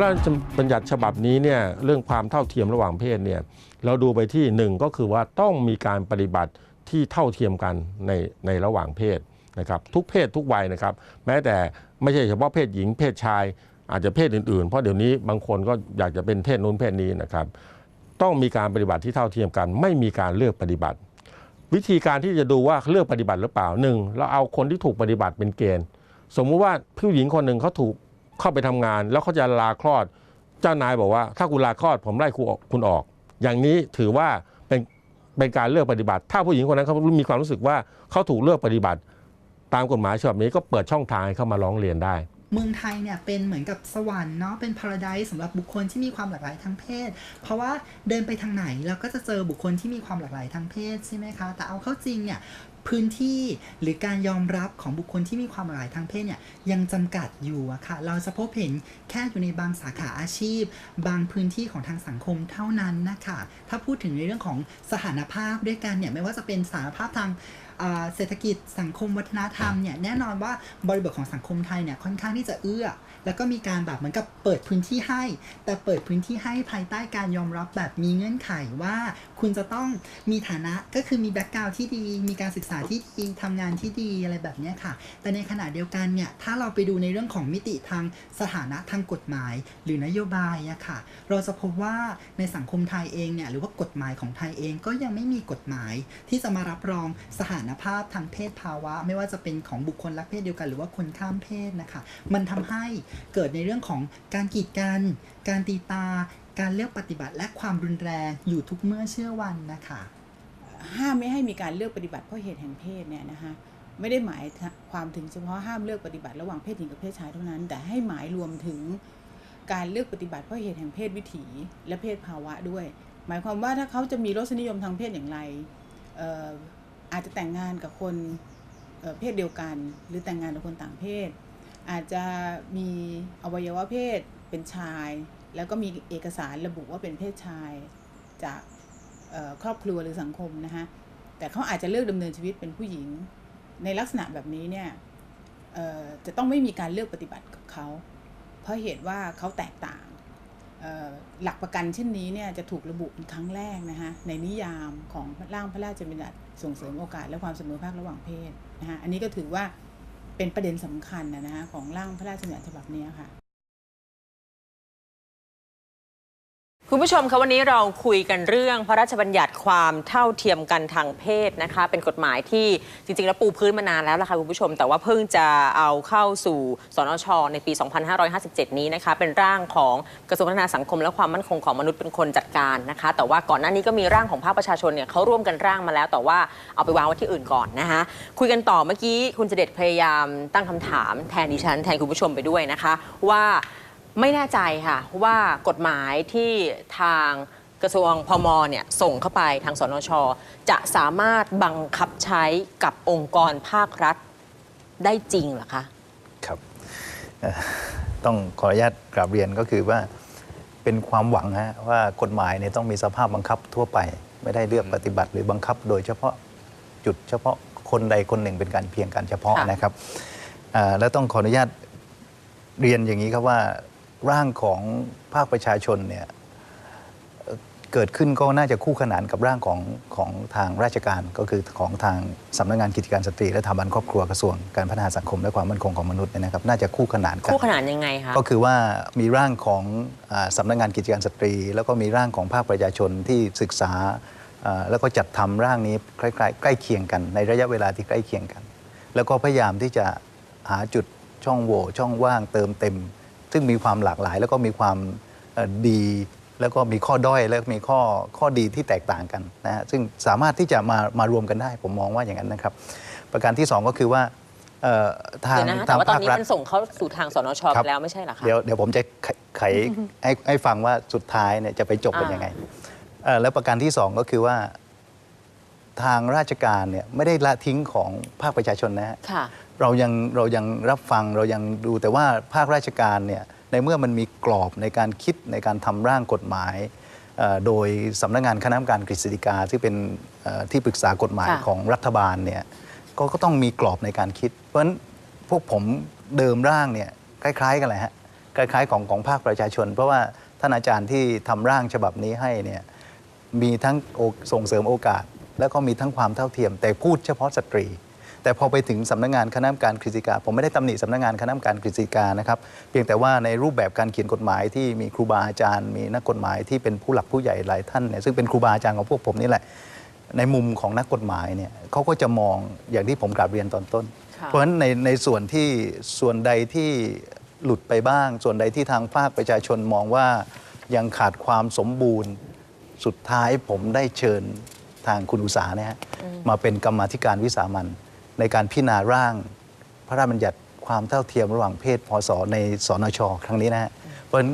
ระราชบัญญัติฉบับนี้เนี่ยเรื่องความเท่าเทียมระหว่างเพศเนี่ยเราดูไปที่หนึ่งก็คือว่าต้องมีการปฏิบัติที่เท่าเทียมกันในในระหว่างเพศนะครับทุกเพศทุกวัยนะครับ แม้แต่ไม่ใช่เฉพาะเพศหญิงเพศชาย อาจจะเพศอื่นๆ เพราะเดี๋ยวนี้บางคนก็อยากจะเป็นเพศนู้นเพศนี้นะครับ ต้องมีการปฏิบัติที่เท่าเทียมกัน ไม่มีการเลือกปฏิบัติ วิธีการที่จะดูว่าเลือกปฏิบัติหรือเปล่าหนึ่งเราเอาคนที่ถูกปฏิบัติเป็นเกณฑ์ สมมุติว่าผู้หญิงคนหนึ่งเขาถูก เข้าไปทำงาน แล้วเขาจะลาคลอด เจ้านายบอกว่า ถ้าคุณลาคลอดผมไล่คุณออกคุณออก อย่างนี้ถือว่าเป็นเป็นการเลือกปฏิบัติ ถ้าผู้หญิงคนนั้นเขามีความรู้สึกว่าเขาถูกเลือกปฏิบัติ ตามกฎหมายฉบับนี้ก็เปิดช่องทางให้เข้ามาร้องเรียนได้ เมืองไทยเนี่ยเป็นเหมือนกับสวรรค์เนาะเป็นพาราไดซ์สำหรับบุคคลที่มีความหลากหลายทางเพศ เพราะว่าเดินไปทางไหนเราก็จะเจอบุคคลที่มีความหลากหลายทางเพศใช่ไหมคะ แต่เอาเข้าจริงเนี่ย พื้นที่หรือการยอมรับของบุคคลที่มีความหลากหลายทางเพศเนี่ยยังจำกัดอยู่อะค่ะ เราจะพบเห็นแค่อยู่ในบางสาขาอาชีพ บางพื้นที่ของทางสังคมเท่านั้นนะคะ ถ้าพูดถึงในเรื่องของสถานภาพด้วยกันเนี่ยไม่ว่าจะเป็นสถานภาพทาง เศรษฐกิจสังคมวัฒนธรรมเนี่ยแน่นอนว่าบริบทของสังคมไทยเนี่ยค่อนข้างที่จะเอื้อ แล้วก็มีการแบบเหมือนกับเปิดพื้นที่ให้ แต่เปิดพื้นที่ให้ภายใต้การยอมรับแบบมีเงื่อนไขว่า คุณจะต้องมีฐานะก็คือมีแบ็กกราวที่ดี มีการศึกษาที่ดีทำงานที่ดีอะไรแบบเนี้ยค่ะ แต่ในขณะเดียวกันเนี่ยถ้าเราไปดูในเรื่องของมิติทางสถานะทางกฎหมาย หรือนโยบายอะค่ะ เราจะพบว่าในสังคมไทยเองเนี่ยหรือว่ากฎหมายของไทยเองก็ยังไม่มีกฎหมายที่จะมารับรองสถานภาพทางเพศภาวะ ไม่ว่าจะเป็นของบุคคลรักเพศเดียวกัน หรือว่าคนข้ามเพศนะคะ มันทำให้เกิดในเรื่องของการกีดกันการตีตา การเลือกปฏิบัติและความรุนแรงอยู่ทุกเมื่อเชื่อวันนะคะห้ามไม่ให้มีการเลือกปฏิบัติเพราะเหตุแห่งเพศเนี่ยนะคะไม่ได้หมายความถึงเฉพาะห้ามเลือกปฏิบัติระหว่างเพศหญิงกับเพศชายเท่านั้น แต่ให้หมายรวมถึงการเลือกปฏิบัติเพราะเหตุแห่งเพศวิถีและเพศภาวะด้วย หมายความว่าถ้าเขาจะมีรสนิยมทางเพศอย่างไร อาจจะแต่งงานกับคนเเพศเดียวกัน หรือแต่งงานกับคนต่างเพศ อาจจะมีอวัยวะเพศเป็นชาย แล้วก็มีเอกสารระบุว่าเป็นเพศชายจากครอบครัวหรือสังคมนะคะแต่เขาอาจจะเลือกดำเนินชีวิตเป็นผู้หญิง ในลักษณะแบบนี้เนี่ยจะต้องไม่มีการเลือกปฏิบัติกับเขา เพราะเหตุว่าเขาแตกต่าง หลักประกันเช่นนี้เนี่ยจะถูกระบุเป็นครั้งแรกนะคะในนิยามของร่างพระราชบัญญัติส่งเสริมโอกาสและความเสมอภาคระหว่างเพศนะคะอันนี้ก็ถือว่าเป็นประเด็นสำคัญนะนะคะของร่างพระราชบัญญัติฉบับนี้ค่ะ คุณผู้ชมคะวันนี้เราคุยกันเรื่องพระราชบัญญัติความเท่าเทียมกันทางเพศนะคะ เป็นกฎหมายที่จริงๆ แล้วปูพื้นมานานแล้วล่ะค่ะคุณผู้ชม แต่ว่าเพิ่งจะเอาเข้าสู่สนช ในปี 2557 นี้นะคะ เป็นร่างของกระทรวงพัฒนาสังคมและความมั่นคงของมนุษย์เป็นคนจัดการนะคะ แต่ว่าก่อนหน้านี้ก็มีร่างของภาคประชาชนเนี่ยเขาร่วมกันร่างมาแล้ว แต่ว่าเอาไปวางไว้ที่อื่นก่อนนะคะคุยกันต่อเมื่อกี้คุณเจเด็ดพยายามตั้งคำถามแทนดิฉันแทนคุณผู้ชมไปด้วยนะคะ ว่า ไม่แน่ใจค่ะว่ากฎหมายที่ทางกระทรวงพมเนี่ยส่งเข้าไปทางสนช จะสามารถบังคับใช้กับองค์กรภาครัฐได้จริงหรอคะครับต้องขออนุญาตกราบเรียนก็คือว่าเป็นความหวังฮะว่ากฎหมายเนี่ยต้องมีสภาพบังคับทั่วไป ไม่ได้เลือกปฏิบัติหรือบังคับ โดยเฉพาะจุดเฉพาะคนใดคนหนึ่งเป็นการเพียงการเฉพาะะนะครับแล้วต้องขออนุญาตเรียนอย่างนี้ครับว่า ร่างของภาคประชาชนเนี่ยเอ่อเกิดขึ้นก็น่าจะคู่ขนานกับร่างของของทางราชการก็คือของทางสำนักงานกิจการสตรี และสถาบันครอบครัวกระทรวงการพัฒนาสังคมและความมั่นคงของมนุษย์เนี่ยนะครับ น่าจะคู่ขนานกันคู่ขนานยังไงคะก็คือว่ามีร่างของอาสำนักงานกิจการสตรี แล้วก็มีร่างของภาคประชาชนที่ศึกษาอ่าแล้วก็จัดทำร่างนี้ใกล้ๆใกล้เคียงกัน ในระยะเวลาที่ใกล้เคียงกัน แล้วก็พยายามที่จะหาจุดช่องโหว่ช่องว่างเติมเต็ม ซึ่งมีความหลากหลาย แล้วก็มีความเอ่อดี แล้วก็มีข้อด้อยและมีข้อข้อดีที่แตกต่างกันนะฮะซึ่งสามารถที่จะมามารวมกันได้ ผมมองว่าอย่างนั้นนะครับ ประการที่สองก็คือว่าเอ่อทางเดี๋ยวนะทาแต่งว่าตอนภาคนี้รัฐมันส่งเข้าสู่ทางสนชครัไปบแล้วไม่ใช่เหรอคะเดี๋ยวเดี๋ยวผมจะไขไขให้ให้ฟังว่าสุดท้ายเนี่ยจะไปจบเป็นอ่ายัยังไงเอ่อแล้วประการที่สองก็คือว่าทางราชการเนี่ยไม่ได้ละทิ้งของภาคประชาชนนะฮะค่ะ เรายังเรายังรับฟังเรายังดูแต่ว่าภาคราชการเนี่ยในเมื่อมันมีกรอบในการคิดในการทำร่างกฎหมายเอ่อโดยสำนักงานคณะกรรมการกฤษฎีกาที่เป็นเอ่อที่ปรึกษากฎหมายค่ะของรัฐบาลเนี่ยก็ก็ต้องมีกรอบในการคิด เพราะฉะนั้นพวกผมเดิมร่างเนี่ยคล้าย ๆ กันเลยฮะคล้าย ๆ ของของภาคประชาชน เพราะว่าท่านอาจารย์ที่ทำร่างฉบับนี้ให้เนี่ยมีทั้งโอส่งเสริมโอกาส แล้วก็มีทั้งความเท่าเทียม แต่พูดเฉพาะสตรี แต่พอไปถึงสำนักงานคณะกรรมการกฤษฎีกา ผมไม่ได้ตำหนิสำนักงานคณะกรรมการกฤษฎีกานะครับ เพียงแต่ว่าในรูปแบบการเขียนกฎหมายที่มีครูบาอาจารย์ มีนักกฎหมายที่เป็นผู้หลักผู้ใหญ่หลายท่านเนี่ยซึ่งเป็นครูบาอาจารย์ของพวกผมนี่แหละในมุมของนักกฎหมายเนี่ยเขาก็จะมองอย่างที่ผมกราบเรียนตอนต้นค่ะเพราะฉะนั้นในในส่วนที่ส่วนใดที่หลุดไปบ้าง ส่วนใดที่ทางภาคประชาชนมองว่ายังขาดความสมบูรณ์ สุดท้ายผมได้เชิญทางคุณอุตสาเนี่ยฮะมาเป็นกรรมาธิการวิสามัน ในการพิจารณาร่างพระราชบัญญัติความเท่าเทียมระหว่างเพศพศในสนช ครั้งนี้นะฮะเพราะฉะนั้น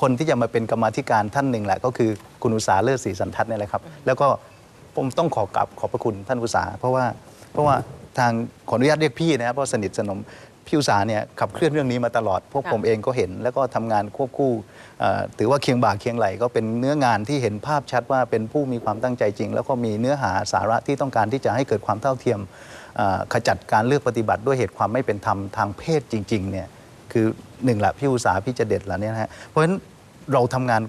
คนที่จะมาเป็นกรรมาธิการท่านหนึ่งแหละก็คือคุณอุตสาเลิศศรีสันทัศน์นี่แหละครับ แล้วก็ผมต้องขอกลับขอบพระคุณท่านอุตสาเพราะว่าเพราะว่าทางขออนุญาตเรียกพี่นะครับเพราะสนิทสนม พี่อุตสาเนี่ยขับเคลื่อนเรื่องนี้มาตลอด พวกค่ะผมเองก็เห็น แล้วก็ทำงานควบคู่เอ่อถือว่าเคียงบ่าเคียงไหลก็เป็นเนื้องานที่เห็นภาพชัดว่าเป็นผู้มีความตั้งใจจริง แล้วก็มีเนื้อหาสาระที่ต้องการที่จะให้เกิดความเท่าเทียมเอ่อขจัดการเลือกปฏิบัติด้วยเหตุความไม่เป็นธรรมทางเพศจริงๆเนี่ยคือหนึ่งละพี่อุตสาพี่จะเด็ดละเนี่ยนะฮะเพราะฉะนั้นเราทำงาน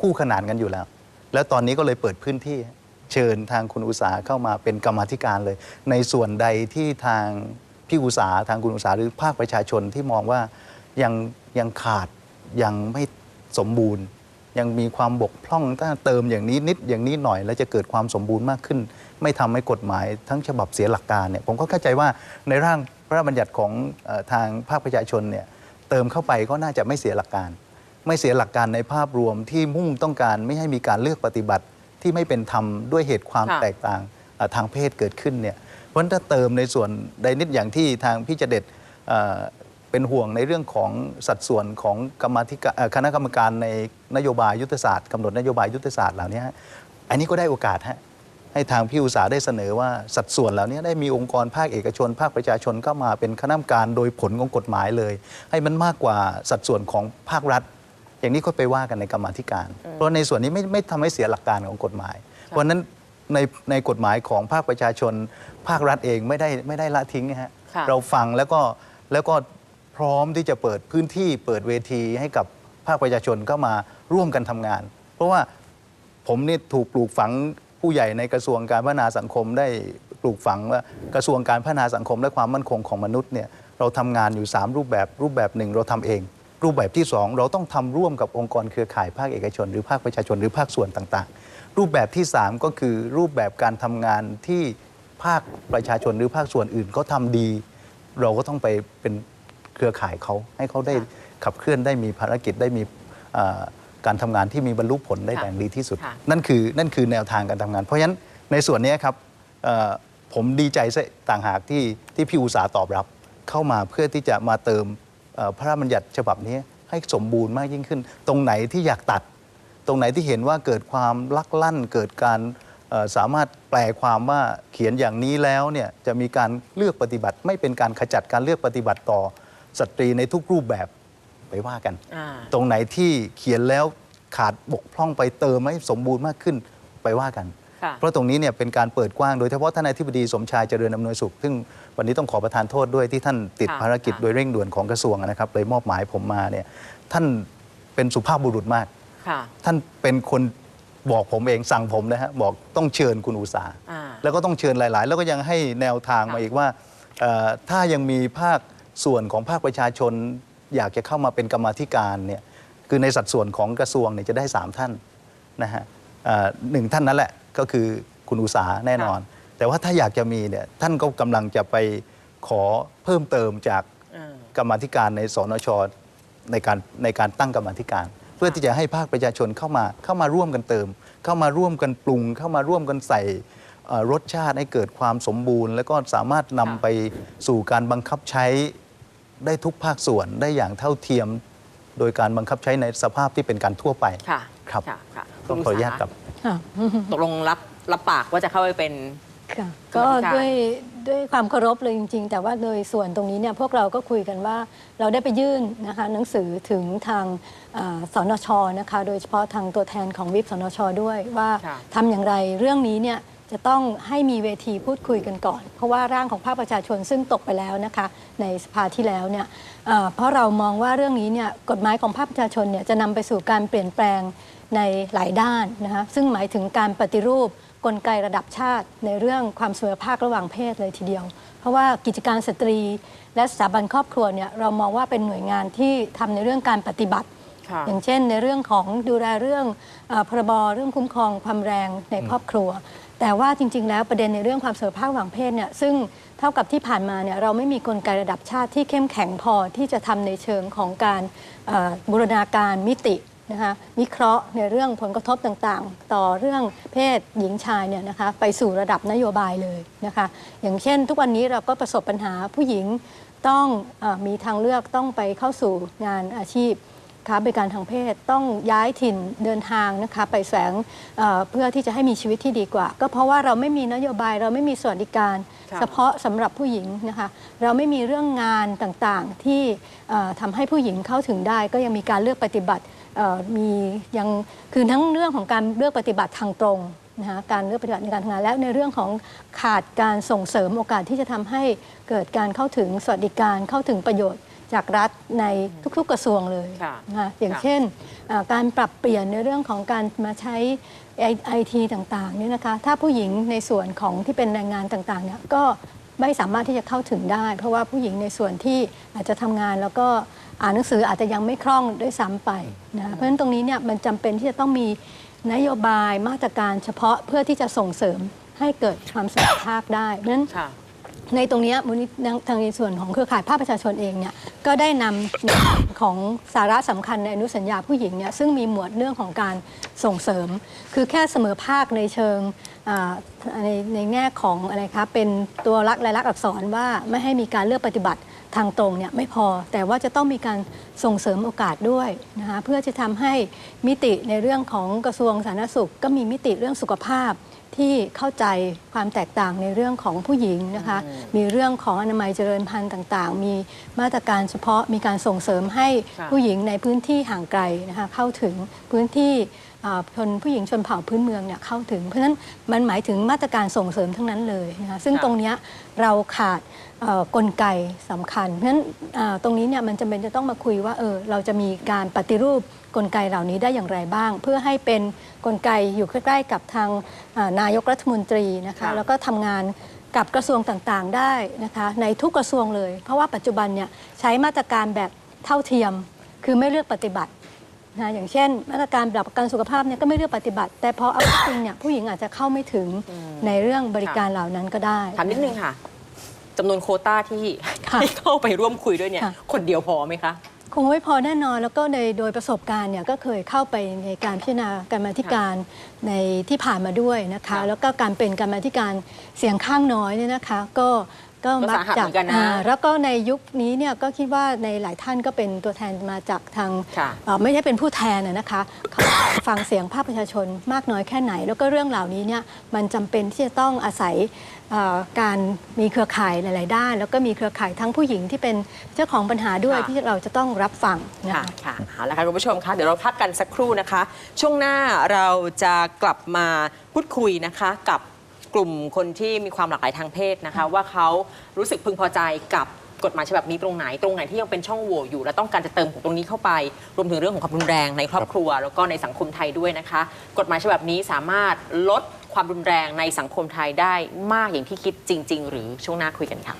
คู่ขนานกันอยู่แล้ว แล้วตอนนี้ก็เลยเปิดพื้นที่เชิญทางคุณอุตสาเข้ามาเป็นกรรมาธิการเลย ในส่วนใดที่ทาง พี่อุตสาทางคุณอุตสาหรือภาคประชาชนที่มองว่ายังยังขาดยังไม่สมบูรณ์ ยังมีความบกพร่องถ้าเติมอย่างนี้นิดอย่างนี้หน่อย แล้วจะเกิดความสมบูรณ์มากขึ้น ไม่ทำให้กฎหมายทั้งฉบับเสียหลักการเนี่ยผมก็เข้าใจว่าในร่างพระราชบัญญัติของเออทางภาคประชาชนเนี่ยเติมเข้าไปก็น่าจะไม่เสียหลักการ ไม่เสียหลักการในภาพรวมที่มุ่งต้องการไม่ให้มีการเลือกปฏิบัติที่ไม่เป็นธรรมด้วยเหตุความค่ะแตกต่างเอ่อทางเพศเกิดขึ้นเนี่ยเพ ราะถ้าเติมในส่วนใดนิดอย่างที่ทางพี่เจเด็ดเป็นห่วงในเรื่องของสัดส่วนของกรรมธิการคณะกรรมการในนโยบายยุทธศาสตร์กำหนดนโยบายยุทธศาสตร์เหล่านี้อันนี้ก็ได้โอกาสฮะให้ทางพี่อุตสาได้เสนอว่าสัดส่วนเหล่านี้ได้มีองค์กรภาคเอกชน ภาคประชาชนก็มาเป็นคณะกรรมการโดยผลของกฎหมายเลย ให้มันมากกว่าสัดส่วนของภาครัฐ อย่างนี้ก็ไปว่ากันในกรรมธิการ เพราะในส่วนนี้ไม่ไม่ทำให้เสียหลักการของกฎหมาย เพราะนั้น ในในกฎหมายของภาคประชาชน ภาครัฐเองไม่ได้ไม่ได้ละทิ้งนะฮะค่ะ เราฟังแล้วก็แล้วก็พร้อมที่จะเปิดพื้นที่เปิดเวทีให้กับภาคประชาชนเข้ามาร่วมกันทำงาน เพราะว่าผมนี่ถูกปลูกฝังผู้ใหญ่ในกระทรวงการพัฒนาสังคมได้ปลูกฝังว่ากระทรวงการพัฒนาสังคมและความมั่นคงของมนุษย์เนี่ยเราทำงานอยู่ 3 รูปแบบรูปแบบหนึ่งเราทำเอง รูปแบบที่ 2 เราต้องทำร่วมกับองค์กรเครือข่ายภาคเอกชน หรือภาคประชาชนหรือภาคส่วนต่างๆ รูปแบบที่ 3 ก็คือรูปแบบการทำงานที่ภาคประชาชนหรือภาคส่วนอื่นก็ทำดี เราก็ต้องไปเป็นเครือข่ายเขาให้เขาได้ขับเคลื่อนได้มีภารกิจได้มีเอ่อการทำงานที่มีบรรลุผลได้ค่ะอย่างดีที่สุดค่ะนั่นคือนั่นคือแนวทางการทำงาน เพราะฉะนั้นในส่วนนี้ครับเอ่อผมดีใจซะต่างหากที่ที่พี่อุตสาห์ตอบรับ เข้ามาเพื่อที่จะมาเติมเอ่อพระราชบัญญัติฉบับนี้ให้สมบูรณ์มากยิ่งขึ้น ตรงไหนที่อยากตัด ตรงไหนที่เห็นว่าเกิดความลักลั่น เกิดการเอ่อสามารถแปลความว่าเขียนอย่างนี้แล้วเนี่ยจะมีการเลือกปฏิบัติ ไม่เป็นการขจัดการเลือกปฏิบัติต่อสตรีในทุกรูปแบบไปว่ากันอ่าตรงไหนที่เขียนแล้วขาดบกพร่องไปเติมให้สมบูรณ์มากขึ้นไปว่ากันค่ะเพราะตรงนี้เนี่ยเป็นการเปิดกว้างโดยเฉพาะท่านนายทิบดีสมชายเจริญอำนวยสุข ซึ่งวันนี้ต้องขอประทานโทษด้วยที่ท่านติดค่ะภารกิจค่ะโดยเร่งด่วนของกระทรวงนะครับเลยมอบหมายผมมาเนี่ยท่านเป็นสุภาพบุรุษมาก ค่ะ ท่านเป็นคนบอกผมเองสั่งผมนะฮะบอกต้องเชิญคุณอุตสาหอ่า แล้วก็ต้องเชิญหลาย ๆ แล้วก็ยังให้แนวทางมาค่ะอีกว่าเอ่อถ้ายังมีภาคส่วนของภาคประชาชน อยากจะเข้ามาเป็นกรรมาธิการเนี่ยคือในสัดส่วนของกระทรวงเนี่ยจะได้ 3 ท่านนะฮะเอ่อหนึ่งท่านนั้นแหละก็คือคุณอุตสาหแน่นอน แต่ว่าถ้าอยากจะมีเนี่ยท่านก็กำลังจะไปขอเพิ่มเติมจาก อ่า กรรมาธิการในสนชในการในการตั้งกรรมาธิการ เพื่อที่จะให้ภาคประชาชนเข้ามาเข้ามาร่วมกันเติม เข้ามาร่วมกันปรุง เข้ามาร่วมกันใส่เอ่อรสชาติให้เกิดความสมบูรณ์ แล้วก็สามารถนำค่ะไปสู่การบังคับใช้ได้ทุกภาคส่วนได้อย่างเท่าเทียม โดยการบังคับใช้ในสภาพที่เป็นการทั่วไปค่ะครับค่ะค่ะก็ขออนุญาตกับค่ะตกลงรับรับปากว่าจะเข้าไปเป็นค่ะกรรก็มธิการด้วย ด้วยความเคารพเลยจริง ๆ แต่ว่าโดยส่วนตรงนี้เนี่ยพวกเราก็คุยกันว่าเราได้ไปยื่นนะคะหนังสือถึงทางสนชนะคะโดยเฉพาะทางตัวแทนของวิปสนชด้วยว่าค่ะทำอย่างไรเรื่องนี้เนี่ยจะต้องให้มีเวทีพูดคุยกันก่อน เพราะว่าร่างของภาคประชาชนซึ่งตกไปแล้วนะคะในสภาที่แล้วเนี่ยเอ่อเพราะเรามองว่าเรื่องนี้เนี่ยกฎหมายของภาคประชาชนเนี่ยจะนำไปสู่การเปลี่ยนแปลงในหลายด้านนะคะซึ่งหมายถึงการปฏิรูป กลไกระดับชาติ ในเรื่องความเสมอภาคระหว่างเพศเลยทีเดียว เพราะว่ากิจการสตรี และสถาบันครอบครัวเนี่ยเรามองว่าเป็นหน่วยงานที่ทำในเรื่องการปฏิบัติค่ะอย่างเช่น ในเรื่องของดูแลเรื่องเออพรบเรื่องคุ้มครองความแรงในครอบครัว แต่ว่าจริง ๆ แล้วประเด็นในเรื่องความเสมอภาคระหว่างเพศเนี่ยซึ่งเท่ากับที่ผ่านมาเนี่ยเราไม่มีกลไกระดับชาติที่เข้มแข็งพอที่จะทำในเชิงของการเอ่อบูรณาการมิติ นะคะวิเคราะห์ในเรื่องผลกระทบต่างๆ ต่อเรื่องเพศหญิงชายเนี่ยนะคะไปสู่ระดับนโยบายเลยนะคะอย่างเช่น ทุกวันนี้เราก็ประสบปัญหาผู้หญิงต้องเออมีทางเลือกต้องไปเข้าสู่งานอาชีพค้าบริการทางเพศต้องย้ายถิ่นเดินทางนะคะไปแสวงเอ่อเพื่อที่จะให้มีชีวิตที่ดีกว่า ก็เพราะว่าเราไม่มีนโยบายเราไม่มีสวัสดิการค่ะเฉพาะสำหรับผู้หญิงนะคะเราไม่มีเรื่องงานต่างๆที่เอ่อทำให้ผู้หญิงเข้าถึงได้ ก็ยังมีการเลือกปฏิบัติเอ่อ มียังคือทั้งเรื่องของการเลือกปฏิบัติทางตรงนะคะการเลือกปฏิบัติในการทำงานและในเรื่องของขาดการส่งเสริมโอกาสที่จะทำให้เกิดการเข้าถึงสวัสดิการเข้าถึงประโยชน์จากรัฐในทุกๆกระทรวงเลยค่ะนะคะอย่างค่ะเช่นเอ่อการปรับเปลี่ยนในเรื่องของการมาใช้ไอทีต่างๆเนี่ยนะคะถ้าผู้หญิงในส่วนของที่เป็นแรงงานต่างๆเนี่ยก็ไม่สามารถที่จะเข้าถึงได้ เพราะว่าผู้หญิงในส่วนที่อาจจะทำงานแล้วก็ อ่านหนังสืออาจจะยังไม่คล่องด้วยซ้ำไปนะเพราะฉะนั้นตรงนี้เนี่ยมันจำเป็นที่จะต้องมีนโยบายมาตรการเฉพาะเพื่อที่จะส่งเสริมให้เกิดความเสมอภาคได้เพราะฉะนั้นค่ะในตรงเนี้ยมูลนิธิทางในส่วนของเครือข่ายภาคประชาชนเองเนี่ยก็ได้นำของสาระสำคัญในอนุสัญญาผู้หญิงเนี่ยซึ่งมีหมวดเรื่องของการส่งเสริม คือแค่เสมอภาคในเชิงอ่าในในแง่ของอะไรคะเป็นตัวลักษณ์ลายลักษณ์อักษรว่าไม่ให้มีการเลือกปฏิบัติ ทางตรงเนี่ยไม่พอ แต่ว่าจะต้องมีการส่งเสริมโอกาสด้วยนะคะเพื่อจะทำให้มิติในเรื่องของกระทรวงสาธารณสุข ก็มีมิติเรื่องสุขภาพที่เข้าใจความแตกต่างในเรื่องของผู้หญิงนะคะ มีเรื่องของอนามัยเจริญพันธุ์ต่างๆ มีมาตรการเฉพาะ มีการส่งเสริมให้ค่ะผู้หญิงในพื้นที่ห่างไกลนะคะเข้าถึงพื้นที่อ่า ชนผู้หญิงชนเผ่าพื้นเมืองเนี่ยเข้าถึง เพราะฉะนั้นมันหมายถึงมาตรการส่งเสริมทั้งนั้นเลยนะคะซึ่งค่ะตรงเนี้ยเราขาดเอ่อกลไกสำคัญ เพราะฉะนั้นอ่าตรงนี้เนี่ยมันจำเป็นจะต้องมาคุยว่าเออเราจะมีการปฏิรูปกลไกเหล่านี้ได้อย่างไรบ้าง เพื่อให้เป็นกลไกอยู่ใกล้ๆกับทางอ่านายกรัฐมนตรีนะคะค่ะแล้วก็ทำงานกับกระทรวงต่างๆได้นะคะในทุกกระทรวงเลย เพราะว่าปัจจุบันเนี่ยใช้มาตรการแบบเท่าเทียม คือไม่เลือกปฏิบัติ นะอย่างเช่น มาตรการหลักประกันสุขภาพเนี่ยก็ไม่เลือกปฏิบัติ แต่พอเอาเข้าจริงเนี่ยผู้หญิงอาจจะเข้าไม่ถึงในเรื่องบริการเหล่านั้นก็ได้ถามนิดนึงค่ะจำนวนโควต้าที่ค่ะให้เข้าไปร่วมคุยด้วยเนี่ยค่ะคนเดียวพอไหมคะคงไม่พอแน่นอนแล้วก็ในโดยประสบการณ์เนี่ยก็เคยเข้าไปในการพิจารณาการมาธิการในที่ผ่านมาด้วยนะคะค่ะแล้วก็การเป็นการมาธิการเสียงข้างน้อยเนี่ยนะคะ ก็ ก็ก็มักสาหัสจาเหมือนกันนะอ่าแล้วก็ในยุคนี้เนี่ยก็คิดว่าในหลายท่านก็เป็นตัวแทนมาจากทางค่ะเอ่อไม่ได้เป็นผู้แทนนะนะคะเขาฟังเสียงภาคประชาชนมากน้อยแค่ไหน แล้วก็เรื่องเหล่านี้เนี่ยมันจำเป็นที่จะต้องอาศัยเอ่อการมีเครือข่ายหลาย ๆ ด้าน แล้วก็มีเครือข่ายทั้งผู้หญิงที่เป็นเจ้าของปัญหาด้วยค่ะที่เราจะต้องรับฟังนะค่ะคะค่ะเอาละค่ะคุณผู้ชมคะเดี๋ยวเราพักกันสักครู่นะคะ ช่วงหน้าเราจะกลับมาพูดคุยนะคะกับ กลุ่มคนที่มีความหลากหลายทางเพศนะคะ ว่าเขารู้สึกพึงพอใจกับกฎหมายฉบับนี้ตรงไหนตรงไหนที่ยังเป็นช่องโหว่อยู่ และต้องการจะเติมตรงนี้เข้าไป รวมถึงเรื่องของความรุนแรงในครอบครัว แล้วก็ในสังคมไทยด้วยนะคะ กฎหมายฉบับนี้สามารถลดความรุนแรงในสังคมไทยได้มากอย่างที่คิดจริง ๆ หรือช่วงหน้าคุยกันค่ะ